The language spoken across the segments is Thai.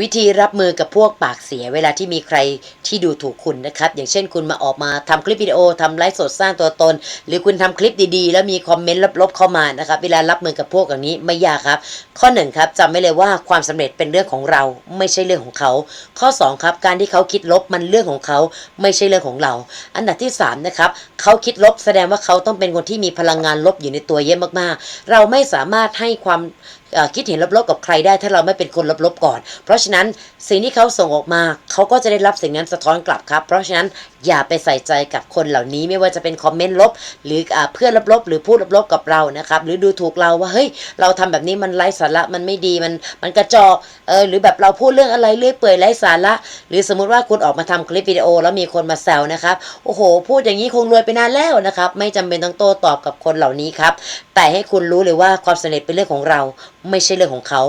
วิธีรับมือกับพวกปากเสียเวลาที่มีใครที่ดูถูกคุณนะครับ อย่างเช่นคุณมาออกมาทำคลิปวิดีโอทำไลฟ์สดสร้างตัวตน หรือคุณทำคลิปดีๆ แล้วมีคอมเมนต์ลบๆเข้ามานะครับเวลารับมือกับพวกอย่างนี้ไม่ยากครับ ข้อหนึ่งครับจำไว้เลยว่าความสำเร็จเป็นเรื่องของเราไม่ใช่เรื่องของเขา ข้อสองครับการที่เขาคิดลบมันเรื่องของเขาไม่ใช่เรื่องของเรา อันดับที่สามนะครับเขาคิดลบแสดงว่าเขาต้องเป็นคนที่มีพลังงานลบอยู่ในตัวเยอะมากๆ เราไม่สามารถให้ความคิดเห็นลบๆกับใครได้ถ้าเราไม่เป็นคนลบๆก่อน เพราะฉะนั้นสิ่งที่เขาส่งออกมาเขาก็จะได้รับสิ่งนั้นสะท้อนกลับครับ เพราะฉะนั้นอย่าไปใส่ใจกับคนเหล่านี้ไม่ว่าจะเป็นคอมเมนต์ลบ หรืออเพื่อนลบๆ หรือพูดลบๆกับเรานะครับหรือดูถูกเราว่าเฮ้ยเราทำแบบนี้มันไร้สาระมันไม่ดีมันมันกระจอกเออหรือแบบเราพูดเรื่องอะไรเรื่อยเปื่อยไร้สาระ หรือสมมุติว่าคุณออกมาทำคลิปวิดีโอ แล้วมีคนมาแซวนะครับโอ้โห พูดอย่างนี้คงรวยไปนานแล้วนะครับไม่จำเป็นต้องโต้ตอบกับคนเหล่านี้ครับแต่ให้คุณรู้เลยว่าความสำเร็จเป็นเรื่องของเราไม่ใช่เรื่องของเขา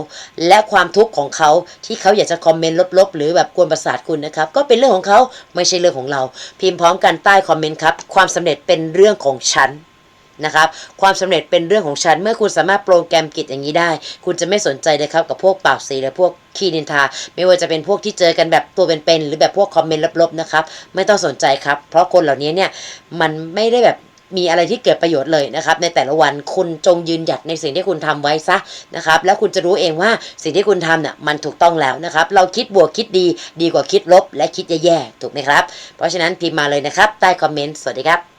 และความทุกข์ของเขาที่เขาอยากจะคอมเมนต์ลบๆ หรือแบบกวนประสาทคุณนะครับ ก็เป็นเรื่องของเขาไม่ใช่เรื่องของเรา พิมพ์พร้อมกันใต้คอมเมนต์ครับ ความสำเร็จเป็นเรื่องของฉันนะครับ ความสำเร็จเป็นเรื่องของฉัน เมื่อคุณสามารถโปรแกรมกิจอย่างนี้ได้ คุณจะไม่สนใจเลยครับกับพวกปากสีและพวกขี้นินทา ไม่ว่าจะเป็นพวกที่เจอกันแบบตัวเป็นๆหรือแบบพวกคอมเมนต์ลบๆนะครับ ไม่ต้องสนใจครับ เพราะคนเหล่านี้เนี่ยมันไม่ได้แบบ มีอะไรที่เกิดประโยชน์เลยนะครับ ในแต่ละวันคุณจงยืนหยัดในสิ่งที่คุณทำไว้ซะนะครับ แล้วคุณจะรู้เองว่าสิ่งที่คุณทำเนี่ยมันถูกต้องแล้วนะครับ เราคิดบวกคิดดีดีกว่าคิดลบ และคิดแย่ๆถูกไหมครับ เพราะฉะนั้นพิมพ์มาเลยนะครับ ใต้คอมเมนต์สวัสดีครับ